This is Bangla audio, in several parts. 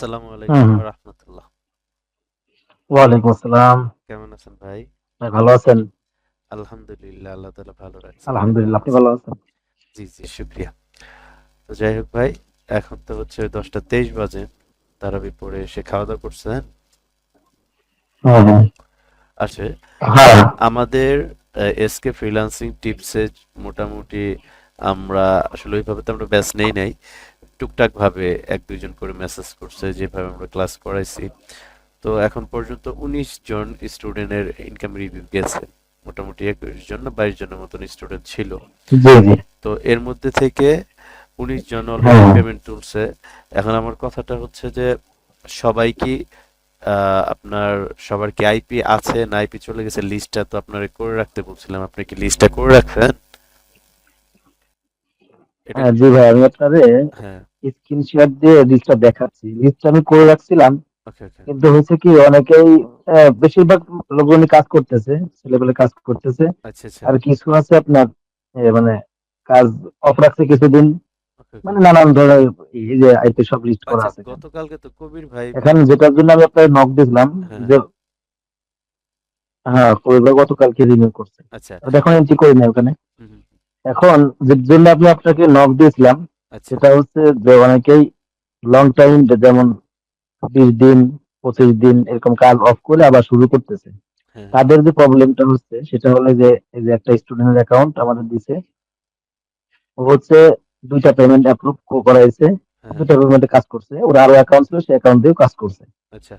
আসসালামু আলাইকুম ওয়া রাহমাতুল্লাহ। ওয়ালাইকুম আসসালাম কেমন আছেন ভাই? ভাই ভালো আছেন আলহামদুলিল্লাহ আল্লাহ তাআলা ভালো রাখছে। আলহামদুলিল্লাহ আপনি ভালো আছেন জি, জি শুকরিয়া। তো যাই হোক ভাই, এখন তো হচ্ছে 10টা 23 বাজে। তারাবি পড়ে এসে খাওয়া-দাওয়া করছেন? হ্যাঁ হ্যাঁ আচ্ছা, হ্যাঁ আমাদের এসকে ফ্রিল্যান্সিং টিপসে মোটামুটি আমরা আসলে ওইভাবে তো আমরা ব্যাচ নেই নাই। টুকটাক ভাবে এক দুইজন করে মেসেজ করছে যেভাবে আমরা ক্লাস করাইছি। তো এখন পর্যন্ত 19 জন স্টুডেন্টের ইনকাম রিভিউ গেছে। মোটামুটি 21 জন না 22 জনের মতন স্টুডেন্ট ছিল। তো এর মধ্যে থেকে 19 জন অলরেডি হ্যাঁ পেমেন্ট তুলছে। এখন আমার কথাটা হচ্ছে যে সবাই কি আপনার সবার কি আইপি আছে না আইপি চলে গেছে লিস্টটা তো আপনার করে রাখতে বলছিলাম আপনি কি লিস্টটা করে রাখছেন হ্যাঁ জি ভাই আমি আপনারে হ্যাঁ স্ক্রিনশট দিয়ে লিস্টটা দেখাচ্ছি। লিস্ট আমি করে রাখছিলাম। কিন্তু হয়েছে কি অনেকেই বেশিরভাগ লোকজনই কাজ করতেছে ছেলেপেলে কাজ করতেছে। আচ্ছা আচ্ছা। আর কিছু আছে আপনার মানে কাজ অফ রাখছে কিছুদিন। মানে নানান ধরনের এই যে আইপি সব লিস্ট করা আচ্ছা আছে গতকালকে তো কবির ভাই এখন যেটার জন্য আমি আপনার নক দিলাম হ্যাঁ। যে হ্যাঁ ওইগুলো গতকালকে রিনিউ করছে। আচ্ছা এখন এন্ট্রি করি না ওখানে এখন যে জন্য আপনি আপনাকে নক দিয়েছিলাম সেটা হচ্ছে যে অনেকেই লং টাইম যেমন বিশ দিন পঁচিশ দিন এরকম কাজ অফ করে আবার শুরু করতেছে। হ্যাঁ। তাদের যে প্রবলেমটা হচ্ছে সেটা হলো যে এই যে একটা স্টুডেন্টের অ্যাকাউন্ট আমাদের দিছে হচ্ছে দুইটা পেমেন্ট অ্যাপ্রুভ করাইছে হ্যাঁ। দুইটা পেমেন্টে কাজ করছে ওর আরও অ্যাকাউন্ট ছিল সেই অ্যাকাউন্ট দিয়েও কাজ করছে। আচ্ছা।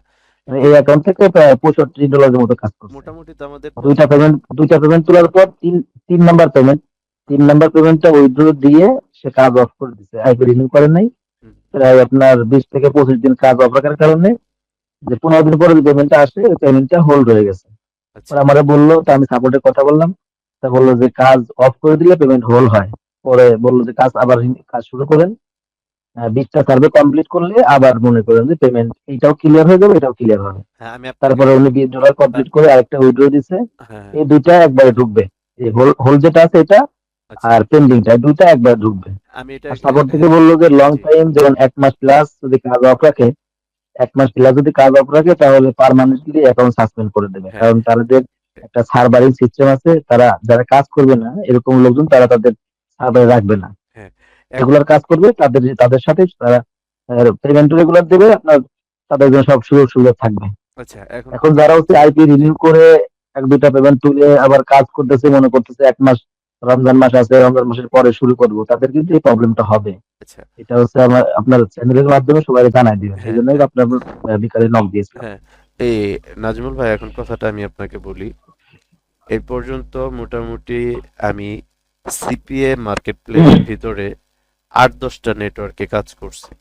মানে এই অ্যাকাউন্ট থেকে প্রায় পঁয়ষট্টি ডলারের মতো কাজ করছে। মোটামুটি তো আমাদের দুইটা পেমেন্ট দুইটা পেমেন্ট তোলার পর তিন তিন নাম্বার পেমেন্ট তিন নাম্বার পেমেন্টটা উইথড্র দিয়ে সে কাজ অফ করে দিচ্ছে আইপি রিনিউ করে নাই। প্রায় আপনার বিশ থেকে পঁচিশ দিন কাজ অফ রাখার কারণে যে পনেরো দিন পরে পেমেন্টটা আসে ওই পেমেন্টটা হোল্ড হয়ে গেছে। আচ্ছা। আমারে বলল তা আমি সাপোর্টের কথা বললাম। তা বলল যে কাজ অফ করে দিলে পেমেন্ট হোল হয়। পরে বলল যে কাজ আবার কাজ শুরু করেন। বিশটা সার্ভে কমপ্লিট করলে আবার মনে করেন যে পেমেন্ট এইটাও ক্লিয়ার হয়ে যাবে এটাও ক্লিয়ার হবে। হ্যাঁ তারপরে উনি বিশ ডলার কমপ্লিট করে আরেকটা উইথড্র দিছে। হ্যাঁ। এই দুইটা একবারে ঢুকবে। এই হোল হোল যেটা আছে এটা আর পেন্ডিংটা দুইটা একবার ঢুকবে। আমি এটা সাপোর্ট থেকে বলল যে লং টাইম যেমন এক মাস প্লাস যদি কাজ অফ রাখে এক মাস প্লাস যদি কাজ অফ রাখে তাহলে পার্মানেন্টলি অ্যাকাউন্ট সাসপেন্ড করে দেবে। হ্যাঁ। কারণ তাদের একটা সার্ভারিং সিস্টেম আছে তারা যারা কাজ করবে না এরকম লোকজন তারা তাদের সার্ভারে রাখবে না। হ্যাঁ। রেগুলার কাজ করবে তাদের তাদের সাথে তারা পেমেন্ট রেগুলার দেবে আপনার তাদের জন্য সব সুযোগ সুবিধা থাকবে। আচ্ছা এখন এখন যারা হচ্ছে আইপি রিনিউ করে এক দুইটা পেমেন্ট তুলে আবার কাজ করতেছে মনে করতেছে এক মাস রমজান মাস আছে রমজান মাসের পরে শুরু করব তাদের কিন্তু এই প্রবলেমটা হবে। আচ্ছা। এটা হচ্ছে আমার আপনার চ্যানেলের মাধ্যমে সবাই জানাই দিবেন সেই হ্যাঁ, জন্যই আপনার বিকালে নক দিয়েছিলাম। হ্যাঁ। এই নাজমুল ভাই এখন কথাটা আমি আপনাকে বলি। এই পর্যন্ত মোটামুটি আমি সিপিএ মার্কেট প্লেসের ভিতরে আট দশটা নেটওয়ার্কে কাজ করছি।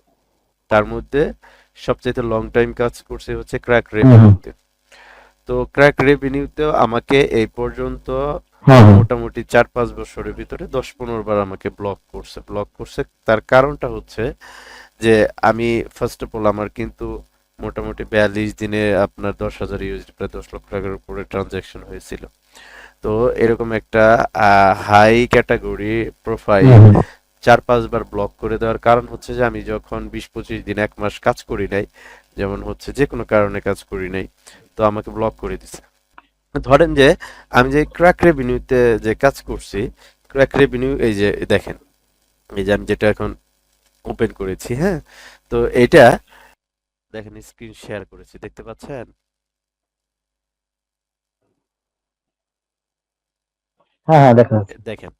তার মধ্যে সবচেয়ে লং টাইম কাজ করছে হচ্ছে ক্র্যাক রেভিনিউতে তো ক্র্যাক রেভিনিউতেও আমাকে এই পর্যন্ত মোটামুটি চার পাঁচ বছরের ভিতরে দশ পনেরো বার আমাকে ব্লক করছে। ব্লক করছে তার কারণটা হচ্ছে যে আমি ফার্স্ট অফ অল আমার কিন্তু মোটামুটি বিয়াল্লিশ দিনে আপনার দশ হাজার ইউএসডি প্রায় দশ লক্ষ টাকার উপরে ট্রানজাকশন হয়েছিল। তো এরকম একটা হাই ক্যাটাগরি প্রোফাইল চার পাঁচবার ব্লক করে দেওয়ার কারণ হচ্ছে যে আমি যখন বিশ পঁচিশ দিন এক মাস কাজ করি নাই যেমন হচ্ছে যে কোনো কারণে কাজ করি নাই তো আমাকে ব্লক করে দিছে। ধরেন যে আমি যে ক্র্যাক রেভিনিউতে যে কাজ করছি ক্র্যাক রেভিনিউ এই যে দেখেন এই যে আমি যেটা এখন ওপেন করেছি হ্যাঁ? তো এটা দেখেন স্ক্রিন শেয়ার করেছি দেখতে পাচ্ছেন? হ্যাঁ হ্যাঁ দেখেন দেখেন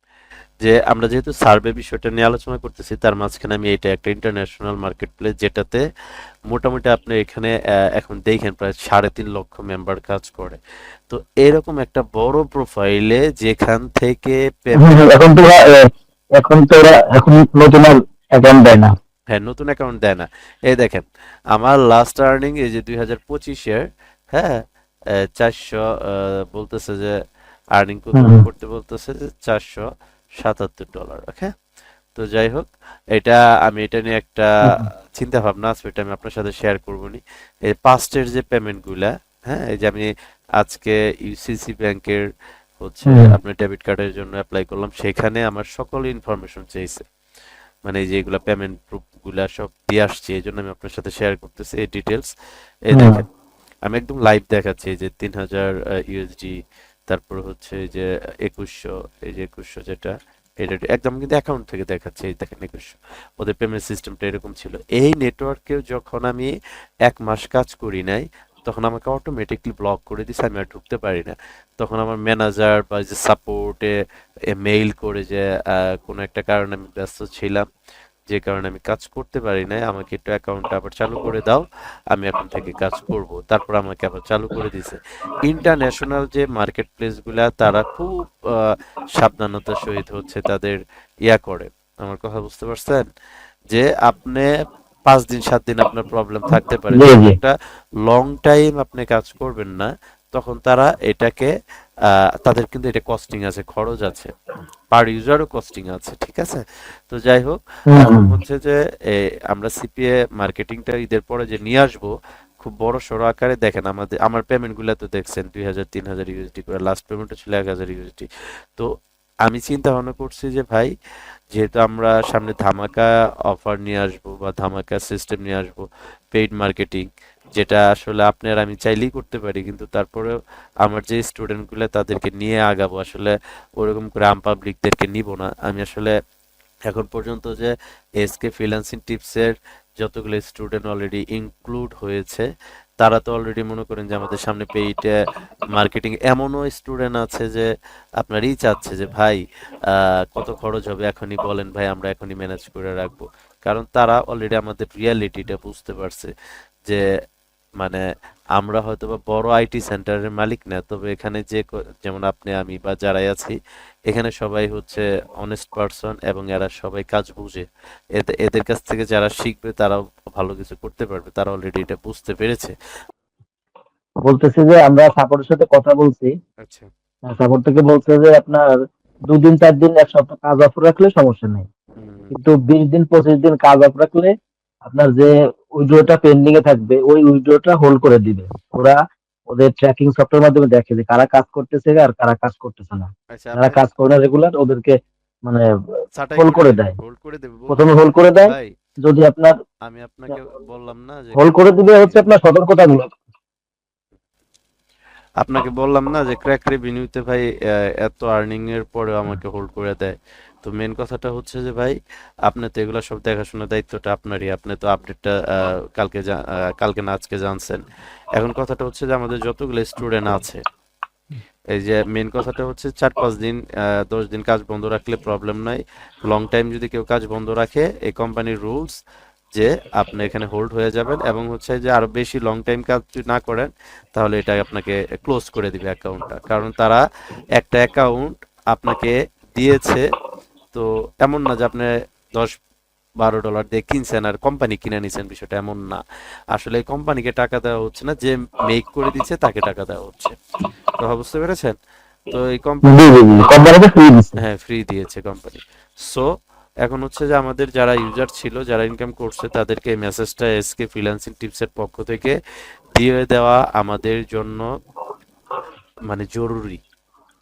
যে আমরা যেহেতু সার্ভে বিষয়টা নিয়ে আলোচনা করতেছি তার মাঝখানে আমি এটা একটা ইন্টারন্যাশনাল মার্কেট প্লেস যেটাতে মোটামুটি আপনি এখানে এখন দেখেন প্রায় সাড়ে তিন লক্ষ মেম্বার কাজ করে। তো এরকম একটা বড় প্রোফাইলে যেখান থেকে এখন তো এখন তো এখন নতুন অ্যাকাউন্ট দেয় না। হ্যাঁ নতুন অ্যাকাউন্ট দেয় না। এই দেখেন আমার লাস্ট আর্নিং এই যে দুই হাজার পঁচিশের হ্যাঁ চারশো বলতেছে যে আর্নিং করতে বলতেছে যে চারশো সাতাত্তর ডলার ওকে তো যাই হোক এটা আমি এটা নিয়ে একটা চিন্তা ভাবনা আছে এটা আমি আপনার সাথে শেয়ার করব নি। এই পাস্টের যে পেমেন্টগুলা হ্যাঁ এই যে আমি আজকে ইউসিসি ব্যাংকের হচ্ছে আপনার ডেবিট কার্ডের জন্য অ্যাপ্লাই করলাম সেখানে আমার সকল ইনফরমেশন চেয়েছে মানে এই যে এগুলা পেমেন্ট প্রুফগুলা সব দিয়ে আসছে এই জন্য আমি আপনার সাথে শেয়ার করতেছি এই ডিটেলস এই দেখেন আমি একদম লাইভ দেখাচ্ছি যে তিন হাজার ইউএসডি তারপর হচ্ছে এই যে একুশশো, এই যে একুশশো যেটা, এটা একদম কিন্তু অ্যাকাউন্ট থেকে দেখাচ্ছে, এই দেখেন একুশশো। ওদের পেমেন্ট সিস্টেমটা এরকম ছিল। এই নেটওয়ার্কেও যখন আমি এক মাস কাজ করি নাই, তখন আমাকে অটোমেটিকলি ব্লক করে দিছে, আমি আর ঢুকতে পারি না। তখন আমার ম্যানেজার বা যে সাপোর্টে মেইল করে যে কোনো একটা কারণে আমি ব্যস্ত ছিলাম। যে কারণে আমি কাজ করতে পারি নাই আমাকে একটু অ্যাকাউন্টটা আবার চালু করে দাও আমি এখন থেকে কাজ করব। তারপর আমাকে আবার চালু করে দিছে। ইন্টারন্যাশনাল যে মার্কেট প্লেসগুলা তারা খুব সাবধানতার সহিত হচ্ছে তাদের ইয়া করে। আমার কথা বুঝতে পারছেন? যে আপনি পাঁচ দিন সাত দিন আপনার প্রবলেম থাকতে পারে। একটা লং টাইম আপনি কাজ করবেন না। তখন তারা এটাকে তাদের কিন্তু এটা কস্টিং আছে খরচ আছে। পার ইউজারও কস্টিং আছে ঠিক আছে? তো যাই হোক। হচ্ছে যে আমরা সিপিএ মার্কেটিংটা ঈদের পরে যে নিয়ে আসব খুব বড় সড়ো আকারে দেখেন আমাদের আমার পেমেন্টগুলা তো দেখছেন দুই হাজার তিন হাজার ইউএসডি করে লাস্ট পেমেন্টও ছিল এক হাজার ইউএসডি তো আমি চিন্তা ভাবনা করছি যে ভাই যেহেতু আমরা সামনে ধামাকা অফার নিয়ে আসব বা ধামাকা সিস্টেম নিয়ে আসব পেইড মার্কেটিং যেটা আসলে আপনার আমি চাইলেই করতে পারি, কিন্তু তারপরেও আমার যে স্টুডেন্টগুলো তাদেরকে নিয়ে আগাবো, আসলে ওরকম করে আম পাবলিকদেরকে নিব না। আমি আসলে এখন পর্যন্ত যে এসকে ফ্রিল্যান্সিং টিপসের যতগুলো স্টুডেন্ট অলরেডি ইনক্লুড হয়েছে, তারা তো অলরেডি মনে করেন যে আমাদের সামনে পেইড মার্কেটিং এমনও স্টুডেন্ট আছে যে আপনারই চাচ্ছে যে, ভাই কত খরচ হবে এখনই বলেন ভাই, আমরা এখনই ম্যানেজ করে রাখব। কারণ তারা অলরেডি আমাদের রিয়ালিটিটা বুঝতে পারছে যে মানে আমরা হয়তো বা বড় আইটি সেন্টারের মালিক না তবে এখানে যে যেমন আপনি আমি বা যারাই আছি এখানে সবাই হচ্ছে অনেস্ট পারসন এবং এরা সবাই কাজ বুঝে। এতে- এদের কাছ থেকে যারা শিখবে তারাও ভালো কিছু করতে পারবে তারা অলরেডি এটা বুঝতে পেরেছে। বলতেছে যে আমরা সাপোর্টের সাথে কথা বলছি। আচ্ছা। সাপোর্ট থেকে বলছে যে আপনার দুদিন চার দিন এক সপ্তাহ কাজ অফ রাখলে সমস্যা নেই। কিন্তু বিশ দিন পঁচিশ দিন কাজ অফ রাখলে আপনার যে উইড্রোটা পেন্ডিং এ থাকবে ওই উইড্রোটা হোল্ড করে দিবে। ওরা ওদের ট্র্যাকিং সফটওয়্যার মাধ্যমে দেখে যে কারা কাজ করতেছে আর কারা কাজ করতেছে না। আচ্ছা যারা কাজ করে না রেগুলার ওদেরকে মানে hold করে দেয়। হোল্ড করে দেবে প্রথমে হোল্ড করে দেয়। যদি আপনার আমি আপনাকে বললাম না যে হোল্ড করে দিবে হচ্ছে আপনার সতর্কতাগুলো আপনাকে বললাম না যে ক্র্যাক রেভিনিউতে ভাই এত আর্নিং এর পরেও আমাকে হোল্ড করে দেয়। তো মেন কথাটা হচ্ছে যে ভাই, আপনি তো এগুলো সব দেখাশোনার দায়িত্বটা আপনারই। আপনি তো আপডেটটা কালকে কালকে না আজকে জানছেন। এখন কথাটা হচ্ছে যে আমাদের যতগুলো স্টুডেন্ট আছে, এই যে মেন কথাটা হচ্ছে চার পাঁচ দিন দশ দিন কাজ বন্ধ রাখলে প্রবলেম নাই। লং টাইম যদি কেউ কাজ বন্ধ রাখে, এই কোম্পানির রুলস যে আপনি এখানে হোল্ড হয়ে যাবেন এবং হচ্ছে যে আরও বেশি লং টাইম কাজ না করেন, তাহলে এটা আপনাকে ক্লোজ করে দিবে অ্যাকাউন্টটা কারণ তারা একটা অ্যাকাউন্ট আপনাকে দিয়েছে তো এমন না যে আপনি দশ বারো ডলার দিয়ে কিনছেন আর কোম্পানি কিনে নিছেন বিষয়টা এমন না। আসলে এই কোম্পানিকে টাকা দেওয়া হচ্ছে না যে মেক করে দিচ্ছে তাকে টাকা দেওয়া হচ্ছে। কথা বুঝতে পেরেছেন? তো এই কোম্পানি হ্যাঁ ফ্রি দিয়েছে কোম্পানি সো এখন হচ্ছে যে আমাদের যারা ইউজার ছিল যারা ইনকাম করছে তাদেরকে এই মেসেজটা এসকে ফ্রিল্যান্সিং টিপসের পক্ষ থেকে দিয়ে দেওয়া আমাদের জন্য মানে জরুরি।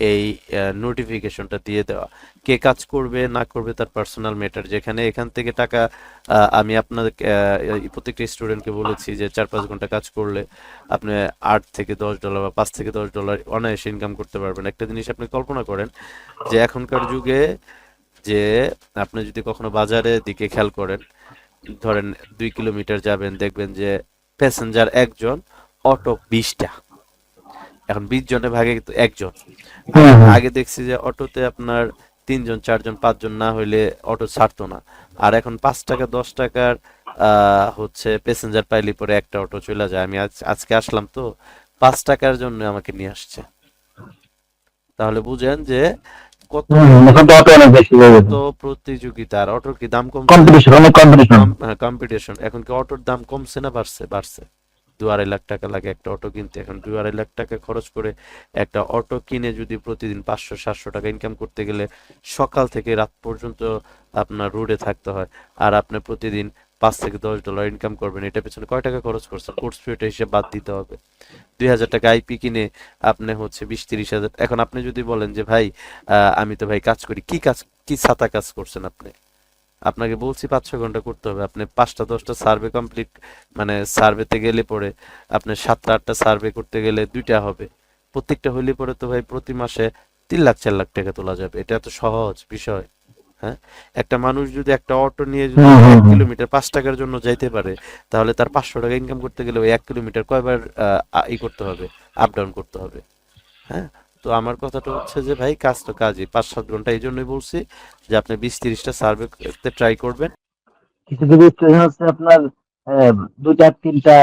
এই নোটিফিকেশনটা দিয়ে দেওয়া। কে কাজ করবে, না করবে তার পার্সোনাল ম্যাটার যেখানে এখান থেকে টাকা আমি আপনাদের প্রত্যেকটা স্টুডেন্টকে বলেছি যে চার পাঁচ ঘণ্টা কাজ করলে আপনি আট থেকে দশ ডলার বা পাঁচ থেকে দশ ডলার অনায়াসে ইনকাম করতে পারবেন। একটা জিনিস আপনি কল্পনা করেন যে এখনকার যুগে যে আপনি যদি কখনো বাজারের দিকে খেয়াল করেন, ধরেন দুই কিলোমিটার যাবেন, দেখবেন যে প্যাসেঞ্জার একজন অটো বিশটা। এখন বিশ জনের ভাগে কিন্তু একজন। হুম, হুম। আগে দেখছি যে অটোতে আপনার তিনজন চারজন পাঁচজন না হইলে অটো ছাড়তো না। আর এখন পাঁচ টাকা দশ টাকার হচ্ছে প্যাসেঞ্জার পাইলে পরে একটা অটো চলে যায়। আমি আজকে আসলাম তো পাঁচ টাকার জন্য আমাকে নিয়ে আসছে। তাহলে বুঝেন যে কত হয়ে প্রতিযোগিতা আর অটোর কি দাম কম কম্পিটিশন অনেক কম্পিটিশন কম্পিটিশন এখন কি অটোর দাম কমছে না বাড়ছে? বাড়ছে। দু আড়াই লাখ টাকা লাগে একটা অটো কিনতে। এখন দু আড়াই লাখ টাকা খরচ করে একটা অটো কিনে যদি প্রতিদিন পাঁচশো, সাতশো টাকা ইনকাম করতে গেলে সকাল থেকে রাত পর্যন্ত আপনার রোডে থাকতে হয়। আর আপনি প্রতিদিন পাঁচ থেকে দশ ডলার ইনকাম করবেন। এটা পেছনে কয় টাকা খরচ করছেন? কোর্স ফিটা হিসেবে বাদ দিতে হবে। দুই হাজার টাকা আইপি কিনে আপনি হচ্ছে বিশ তিরিশ হাজার। এখন আপনি যদি বলেন যে, ভাই আমি তো ভাই কাজ করি। কি কাজ, কি ছাতা কাজ করছেন আপনি? আপনাকে বলছি পাঁচ ছ ঘণ্টা করতে হবে। আপনি পাঁচটা দশটা সার্ভে কমপ্লিট মানে সার্ভেতে গেলে পরে আপনি সাতটা আটটা সার্ভে করতে গেলে দুইটা হবে। প্রত্যেকটা হইলে পরে তো ভাই প্রতি মাসে তিন লাখ চার লাখ টাকা তোলা যাবে। এটা এত সহজ বিষয় হ্যাঁ? একটা মানুষ যদি একটা অটো নিয়ে যদি এক কিলোমিটার পাঁচ টাকার জন্য যাইতে পারে তাহলে তার পাঁচশো টাকা ইনকাম করতে গেলে ওই এক কিলোমিটার কয়বার ই করতে হবে আপ ডাউন করতে হবে হ্যাঁ? তো আমার কথাটা হচ্ছে যে ভাই কাজ তো কাজই। পাঁচ সাত ঘণ্টা এই জন্যই বলছি যে আপনি বিশ তিরিশটা সার্ভে করতে ট্রাই করবেন। কিছু কিছু হচ্ছে আপনার দুইটা তিনটা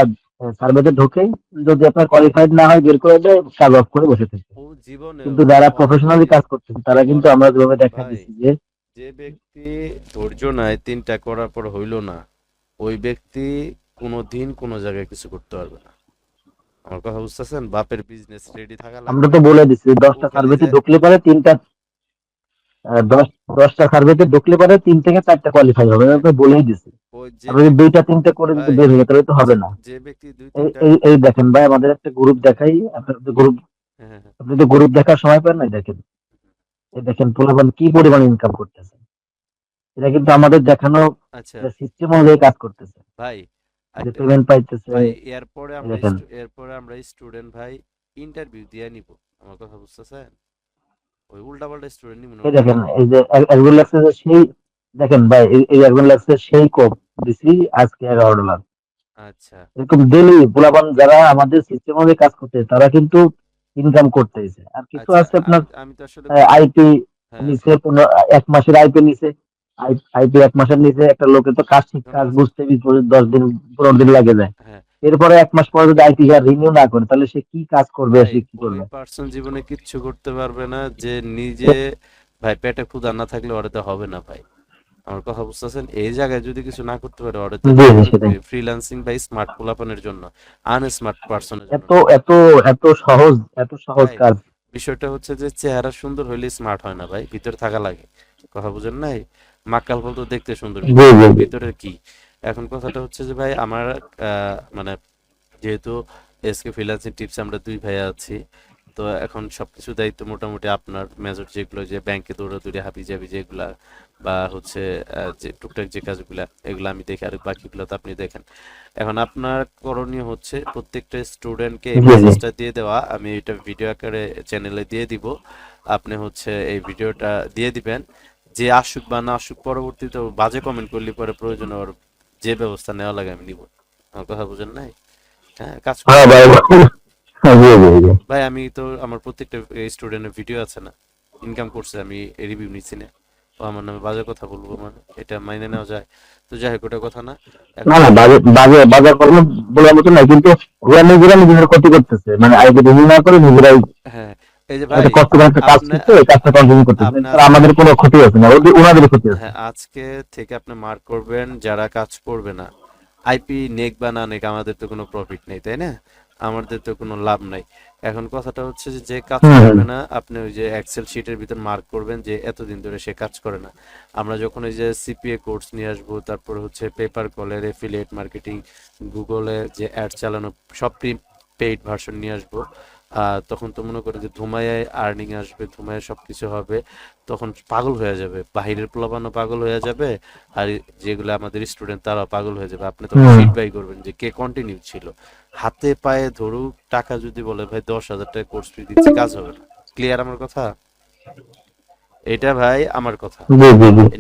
সার্ভেতে ঢোকেই। যদি আপনার কোয়ালিফাইড না হয় বের করে দেয় কাজ অফ করে বসে থাকে। জীবনে কিন্তু যারা প্রফেশনালি কাজ করতেছে তারা কিন্তু আমরা যেভাবে দেখা। দিচ্ছি যে যে ব্যক্তি ধৈর্য নাই তিনটা করার পর হইল না ওই ব্যক্তি কোনো দিন কোনো জায়গায় কিছু করতে পারবে না। আমার কথা বুঝতেছেন? বাপের বিজনেস রেডি থাকা আমরা তো বলে দিচ্ছি দশটা সার্ভেতে ঢুকলে পারে তিনটা আহ, দশ দশটা সার্ভেতে ঢুকলে পারে তিন থেকে চারটা কোয়ালিফাই হবে আমরা বলেই যে আপনি দুইটা তিনটা করে যদি বের হয়ে তাহলে তো হবে না। যে ব্যক্তি দুই এই এই- দেখেন ভাই আমাদের একটা গ্রুপ দেখাই আপনার গ্রুপ হ্যাঁ, হ্যাঁ, হ্যাঁ। আপনি তো গ্রুপ দেখার সময় পান না দেখেন। এই দেখেন পোলাপান কি পরিমাণ ইনকাম করতেছে। এটা কিন্তু আমাদের দেখানো আচ্ছা। সিস্টেম অনুযায়ী কাজ করতেছে। ভাই যে পেমেন্ট পাইতেছে এরপরে আমরা এরপরে আমরা স্টুডেন্ট ভাই ইন্টারভিউ দিয়ে নিব। আমার কথা বুঝতেছেন? ওই উল্টা পাল্টা স্টুডেন্ট নিব দেখেন এই যে একজন লাগছে সেই দেখেন ভাই এই- এই একজন লাগছে সেই কোপ দিছি আজকে এগারো ডলার আচ্ছা। এরকম ডেলি যারা আমাদের সিস্টেম কাজ করতে তারা কিন্তু ইনকাম করতেছে আর কিছু আচ্ছা, আছে আপনার আমি- তো আসলে আইপি হ্যাঁ, নিচে এক মাসের আইপি নিচে আইপি এক মাসের নিচে একটা লোকের তো কাজ কাজ বুঝতে দশ দিন পনেরো দিন লাগে যায়। হ্যাঁ। এরপরে এক মাস পরে যদি আইপি আর রিনিউ না করে তাহলে সে কি কাজ করবে সে কি করবে? পার্সন জীবনে কিচ্ছু করতে পারবে না যে নিজে ভাই পেটে ক্ষুধা না থাকলে ওরাতে হবে না ভাই। আমার কথা বুঝতেছেন? এই জায়গায় যদি কিছু না করতে পারে জি, ফ্রিল্যান্সিং ভাই স্মার্ট পোলাপানের জন্য আনস্মার্ট পার্সনের এত এত এত সহজ এত সহজ কাজ। বিষয়টা হচ্ছে যে চেহারা সুন্দর হইলে স্মার্ট হয় না ভাই ভিতরে থাকা লাগে। কথা বুঝেন নাই? মাকাল ফল তো দেখতে সুন্দর। ভিতরে কি? এখন কথাটা হচ্ছে যে ভাই আমার মানে যেহেতু এসকে ফ্রিল্যান্সিং টিপস আমরা দুই ভাই আছি তো এখন সবকিছু দায়িত্ব মোটামুটি আপনার মেজর যেগুলো যে ব্যাংকে দৌড়াদৌড়ি হাবি যাবি যেগুলা বা হচ্ছে যে টুকটাক যে কাজগুলা এগুলো আমি দেখি আর বাকিগুলো তো আপনি দেখেন। এখন আপনার করণীয় হচ্ছে প্রত্যেকটা স্টুডেন্টকে এই। মেসেজটা দিয়ে দেওয়া আমি এটা ভিডিও আকারে চ্যানেলে দিয়ে দিব। আপনি হচ্ছে এই ভিডিওটা দিয়ে দিবেন। যে আসুক বা না আসুক পরবর্তীতে বাজে কমেন্ট করলে পরে প্রয়োজন ওর যে ব্যবস্থা নেওয়া লাগে আমি নিব। আমার কথা বুঝেন নাই? হ্যাঁ কাজ হ্যাঁ ভাই। হ্যাঁ, ভাই আমি তো আমার প্রত্যেকটা স্টুডেন্টের ভিডিও আছে না? ইনকাম করছে আমি রিভিউ নিচ্ছি না। ও আমার নামে বাজে কথা বলব মানে এটা মাইনে নেওয়া যায়। তো যাই হোক ওটা কথা না। না না বাজে বাজে বাজার কর্ম বলার মতো নাই কিন্তু ওরা নিজেরা নিজেদের ক্ষতি করতেছে। মানে রিনিউ না করে নিজেরাই হ্যাঁ এই যে ভাই কষ্ট করে কাজ আপনি- এই কাজটা কন্টিনিউ করতেছে। আমাদের কোনো ক্ষতি হচ্ছে না ওনাদের ক্ষতি হচ্ছে। হ্যাঁ আজকে থেকে আপনি মার্ক করবেন যারা কাজ করবে না। আইপি নেক বা না নেক আমাদের তো কোনো প্রফিট নেই তাই না? আমাদের তো কোনো লাভ নাই। এখন কথাটা হচ্ছে যে যে কাজ। করবে না আপনি ওই যে এক্সেল শিটের ভিতর মার্ক করবেন যে এতদিন ধরে সে কাজ করে না। আমরা যখন ওই যে সিপিএ কোর্স নিয়ে আসব তারপর হচ্ছে পেপার কলের এফিলিয়েট মার্কেটিং গুগলে যে অ্যাড চালানো সব পেইড ভার্সন নিয়ে আসব। তখন তো মনে করে যে ধুমায় আর্নিং আসবে ধুমায় সবকিছু হবে তখন পাগল হয়ে যাবে। বাহিরের প্লাবানো পাগল হয়ে যাবে আর যেগুলো আমাদের স্টুডেন্ট তারাও পাগল হয়ে যাবে। আপনি তখন ফিডব্যাক করবেন যে কে কন্টিনিউ ছিল। হাতে পায়ে ধরুক টাকা যদি বলে ভাই দশ হাজার টাকা কোর্স ফি দিচ্ছি কাজ হবে না। ক্লিয়ার আমার কথা? এটা ভাই আমার কথা।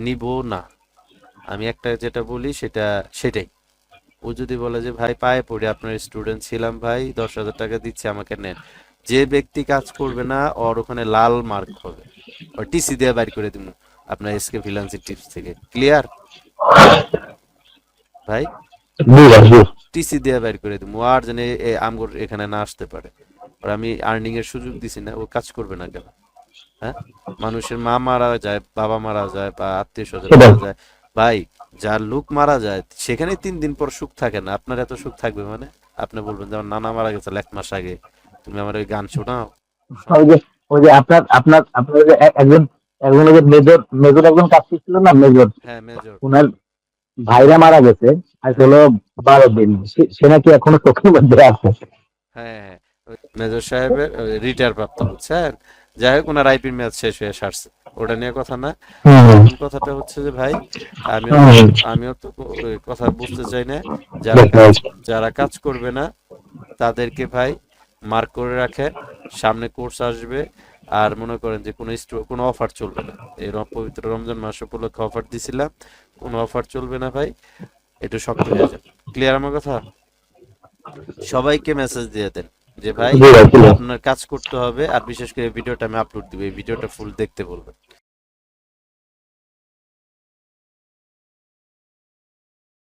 নিব না। আমি একটা যেটা বলি সেটা সেটাই। ও যদি বলে যে ভাই পায়ে পড়ে আপনার স্টুডেন্ট ছিলাম ভাই দশ হাজার টাকা দিচ্ছে আমাকে নেন। যে ব্যক্তি কাজ করবে না ওর ওখানে লাল মার্ক হবে। ও টিসি দিয়ে বাইর করে দিব আপনার এসকে ফ্রিল্যান্সিং টিপস থেকে। ক্লিয়ার ভাই? টিসি দিয়ে বাইর করে দিব আর জানে এ আমগর এখানে না আসতে পারে। আর আমি আর্নিং এর সুযোগ দিছি না ও কাজ করবে না কেন? হ্যাঁ? মানুষের মা মারা যায় বাবা মারা যায় বা আত্মীয় স্বজন মারা যায়। ভাই যার লোক মারা যায় সেখানে তিন দিন পর সুখ থাকে না। আপনার এত সুখ থাকবে মানে? আপনি বলবেন যে আমার নানা মারা গেছে এক মাস আগে। তুমি আমার ওই গান শোনাও। ওই যে ওই যে আপনার আপনার আপনার যে একজন একজন যে মেজর মেজর একজন কাজ করছিল না মেজর? হ্যাঁ মেজর। ওনার ভাইরা মারা গেছে আজ হলো বারো দিন। সে- নাকি এখনও চোখের মধ্যে আছে। হ্যাঁ হ্যাঁ। মেজর সাহেবের রিটায়ার প্রাপ্ত বুঝছেন যাই হোক ওনার আইপির মেয়াদ শেষ হয়ে সারছে। ওটা নিয়ে কথা না। কথাটা হচ্ছে যে ভাই আমিও আমিও তো কথা বুঝতে চাই না। যারা যারা কাজ করবে না তাদেরকে ভাই মার্ক করে রাখেন সামনে কোর্স আসবে আর মনে করেন যে কোনো কোনো অফার চলবে না। এই পবিত্র রমজান মাস উপলক্ষে অফার দিছিলাম কোনো অফার চলবে না ভাই একটু শক্ত হয়ে যাবে। ক্লিয়ার আমার কথা? সবাইকে মেসেজ দিয়ে দেন যে ভাই। আপনার কাজ করতে হবে আর বিশেষ করে ভিডিওটা আমি আপলোড দিব এই ভিডিওটা ফুল দেখতে বলবেন।